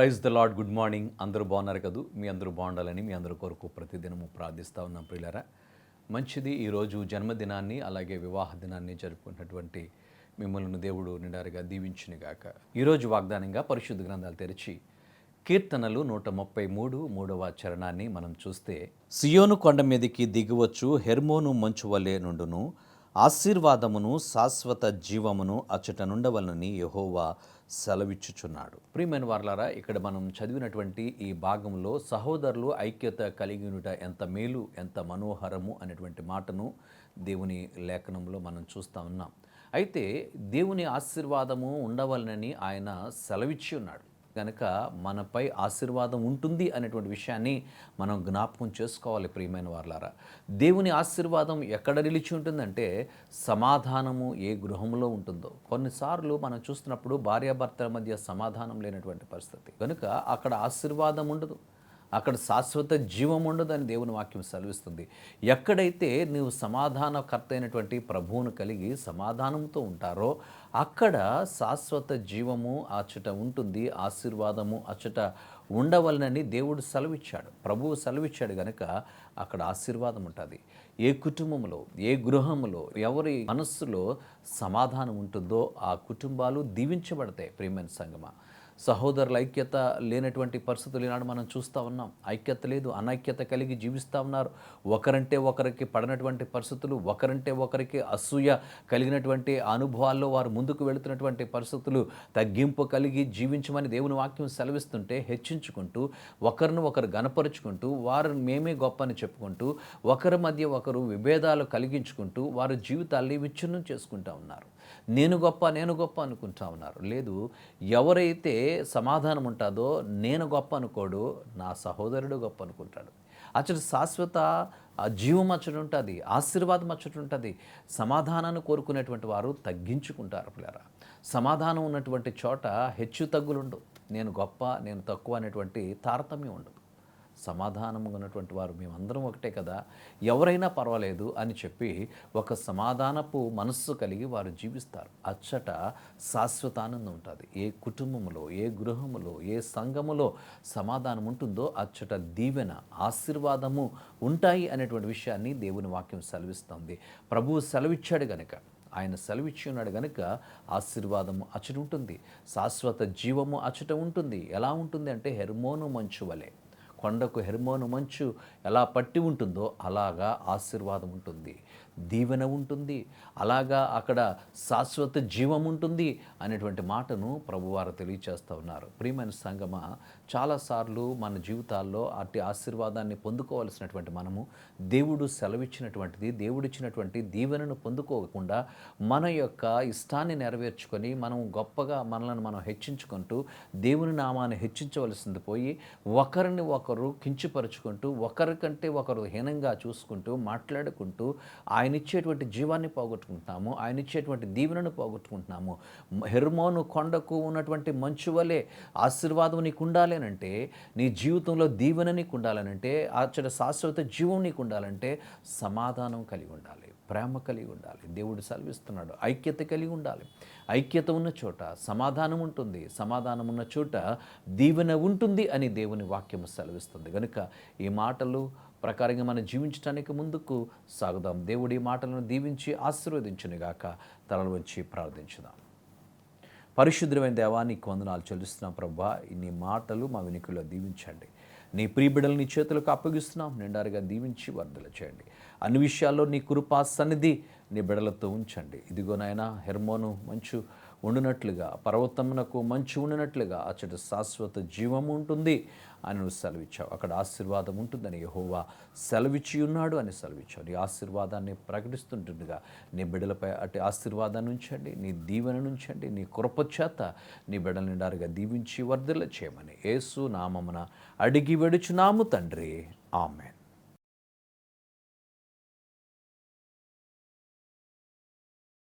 Praise the lord good morning. అందరూ బాగున్నారు కదూ? మీ అందరూ బాగుండాలని మీ అందరి కొరకు ప్రతిదినము ప్రార్థిస్తూ ఉన్నాం ప్రియులరా. మంచిది ఈరోజు జన్మదినాన్ని అలాగే వివాహ దినాన్ని జరుపుకున్నటువంటి మిమ్మల్ని దేవుడు నిండారుగా దీవించినగాక ఈరోజు వాగ్దానంగా పరిశుద్ధ గ్రంథాలు తెరిచి కీర్తనలు నూట ముప్పై మూడు మూడవ చరణాన్ని మనం చూస్తే సియోను కొండ మీదకి దిగివచ్చు హెర్మోను మంచు వలె నుండును ఆశీర్వాదమును శాశ్వత జీవమును అచ్చటనుండవలనని యహోవా సెలవిచ్చుచున్నాడు. ప్రియమైన వార్లారా ఇక్కడ మనం చదివినటువంటి ఈ భాగంలో సహోదరులు ఐక్యత కలిగి ఎంత మేలు ఎంత మనోహరము అనేటువంటి మాటను దేవుని లేఖనంలో మనం చూస్తూ ఉన్నాం. అయితే దేవుని ఆశీర్వాదము ఉండవలనని ఆయన సెలవిచ్చి ఉన్నాడు. కనుక మనపై ఆశీర్వాదం ఉంటుంది అనేటువంటి విషయాన్ని మనం జ్ఞాపకం చేసుకోవాలి ప్రియమైన వారులారా. దేవుని ఆశీర్వాదం ఎక్కడ నిలిచి ఉంటుందంటే సమాధానము ఏ గృహంలో ఉంటుందో. కొన్నిసార్లు మనం చూస్తున్నప్పుడు భార్యాభర్తల మధ్య సమాధానం లేనటువంటి పరిస్థితి. కనుక అక్కడ ఆశీర్వాదం ఉండదు. అక్కడ శాశ్వత జీవం ఉండదని దేవుని వాక్యం సెలవిస్తుంది. ఎక్కడైతే నీవు సమాధానకర్త అయినటువంటి ప్రభువును కలిగి సమాధానంతో ఉంటారో అక్కడ శాశ్వత జీవము అచ్చట ఉంటుంది ఆశీర్వాదము అచ్చట ఉండవలనని దేవుడు సెలవిచ్చాడు. ప్రభువు సెలవిచ్చాడు కనుక అక్కడ ఆశీర్వాదం ఉంటుంది. ఏ కుటుంబంలో ఏ గృహంలో ఎవరి మనస్సులో సమాధానం ఉంటుందో ఆ కుటుంబాలు దీవించబడతాయి ప్రియమైన సంగమ. సహోదరుల ఐక్యత లేనటువంటి పరిస్థితులు ఈనాడు మనం చూస్తూ ఉన్నాం. ఐక్యత లేదు అనైక్యత కలిగి జీవిస్తూ ఉన్నారు. ఒకరంటే ఒకరికి పడినటువంటి పరిస్థితులు ఒకరంటే ఒకరికి అసూయ కలిగినటువంటి అనుభవాల్లో వారు ముందుకు వెళుతున్నటువంటి పరిస్థితులు తగ్గింపు కలిగి జీవించమని దేవుని వాక్యం సెలవిస్తుంటే హెచ్చించుకుంటూ ఒకరిని ఒకరు గనపరుచుకుంటూ వారు మేమే గొప్ప అని చెప్పుకుంటూ ఒకరి మధ్య ఒకరు విభేదాలు కలిగించుకుంటూ వారి జీవితాల్ని విచ్ఛిన్నం చేసుకుంటూ ఉన్నారు. నేను గొప్ప నేను గొప్ప అనుకుంటా ఉన్నారు. లేదు ఎవరైతే సమాధానం ఉంటుందో నేను గొప్ప అనుకోడు నా సహోదరుడు గొప్ప అనుకుంటాడు. అచ్చటి శాశ్వత జీవం అచ్చడు ఉంటుంది ఆశీర్వాదం అచ్చటి ఉంటుంది. సమాధానాన్ని కోరుకునేటువంటి వారు తగ్గించుకుంటారు పిల్లరా. సమాధానం ఉన్నటువంటి చోట హెచ్చు తగ్గులుండవు. నేను గొప్ప నేను తక్కువ అనేటువంటి తారతమ్యం ఉండదు. సమాధానంగా ఉన్నటువంటి వారు మేమందరం ఒకటే కదా. ఎవరైనా పర్వాలేదు అని చెప్పి ఒక సమాధానపు మనస్సు కలిగి వారు జీవిస్తారు. అచ్చట శాశ్వతానందం ఉంటుంది. ఏ కుటుంబంలో ఏ గృహములో ఏ సంఘములో సమాధానం ఉంటుందో అచ్చట దీవెన ఆశీర్వాదము ఉంటాయి అనేటువంటి విషయాన్ని దేవుని వాక్యం సెలవిస్తుంది. ప్రభువు సెలవిచ్చాడు గనక ఆయన సెలవిచ్చి ఉన్నాడు కనుక ఆశీర్వాదము అచ్చట ఉంటుంది. శాశ్వత జీవము అచ్చట ఉంటుంది. ఎలా ఉంటుంది అంటే హెర్మోను మంచు వలె కొండకు హెర్మోను మంచు ఎలా పట్టి ఉంటుందో అలాగా ఆశీర్వాదం ఉంటుంది. దీవెన ఉంటుంది అలాగా అక్కడ శాశ్వత జీవం ఉంటుంది అనేటువంటి మాటను ప్రభువారు తెలియచేస్తూ ఉన్నారు. ప్రియమైన సంగమ చాలాసార్లు మన జీవితాల్లో అట్టి ఆశీర్వాదాన్ని పొందుకోవలసినటువంటి మనము దేవుడు సెలవిచ్చినటువంటిది దేవుడిచ్చినటువంటి దీవెనను పొందుకోకుండా మన యొక్క ఇష్టాన్ని నెరవేర్చుకొని మనం గొప్పగా మనలను మనం హెచ్చించుకుంటూ దేవుని నామాన్ని హెచ్చించవలసింది పోయి ఒకరిని ఒకరు కించిపరుచుకుంటూ ఒకరికంటే ఒకరు హీనంగా చూసుకుంటూ మాట్లాడుకుంటూ ఆయన ఆయన ఇచ్చేటువంటి జీవాన్ని పోగొట్టుకుంటున్నాము ఆయన ఇచ్చేటువంటి దీవెనను పోగొట్టుకుంటున్నాము. హెర్మోను కొండకు ఉన్నటువంటి మంచు వలె ఆశీర్వాదం నీకు ఉండాలనంటే నీ జీవితంలో దీవెన నీకు ఉండాలనంటే అచ్చట శాశ్వత జీవం నీకు ఉండాలంటే సమాధానం కలిగి ఉండాలి ప్రేమ కలిగి ఉండాలి. దేవుడు సెలవిస్తున్నాడు ఐక్యత కలిగి ఉండాలి. ఐక్యత ఉన్న చోట సమాధానం ఉంటుంది సమాధానం ఉన్న చోట దీవెన ఉంటుంది అని దేవుని వాక్యము సెలవిస్తుంది. కనుక ఈ మాటలు ప్రకారంగా మనం జీవించడానికి ముందుకు సాగుదాం. దేవుడి మాటలను దీవించి ఆశీర్వదించునుగాక. తలలు వచ్చి ప్రార్థించుదాం. పరిశుద్ధమైన దేవా నీకు వందనాలు చెల్లిస్తున్నాం ప్రభా. నీ మాటలు మా వెనుకలో దీవించండి. నీ ప్రియబిడలు నీ చేతులకు అప్పగిస్తున్నాం. నిండారుగా దీవించి వర్ధల చేయండి. అన్ని విషయాల్లో నీ కృపా సన్నిధి నీ బిడలతో ఉంచండి. ఇదిగో నాయన హెర్మోను మంచు ఉండినట్లుగా పర్వతమునకు మంచు ఉండినట్లుగా అచ్చట శాశ్వత జీవము ఉంటుంది. అని నువ్వు సెలవిచ్చావు. అక్కడ ఆశీర్వాదం ఉంటుందని యహోవా సెలవిచ్చి ఉన్నాడు అని సెలవిచ్చావు. నీ ఆశీర్వాదాన్ని ప్రకటిస్తుంటుండగా నీ బిడ్డలపై అటు ఆశీర్వాదాన్ని ఉంచండి. నీ దీవెన నుంచండి నీ కృపచేత నీ బిడ్డల నిండారుగా దీవించి వర్ధిల్ల చేయమని యేసు నామమున అడిగి వెడుచున్నాము తండ్రి. ఆమె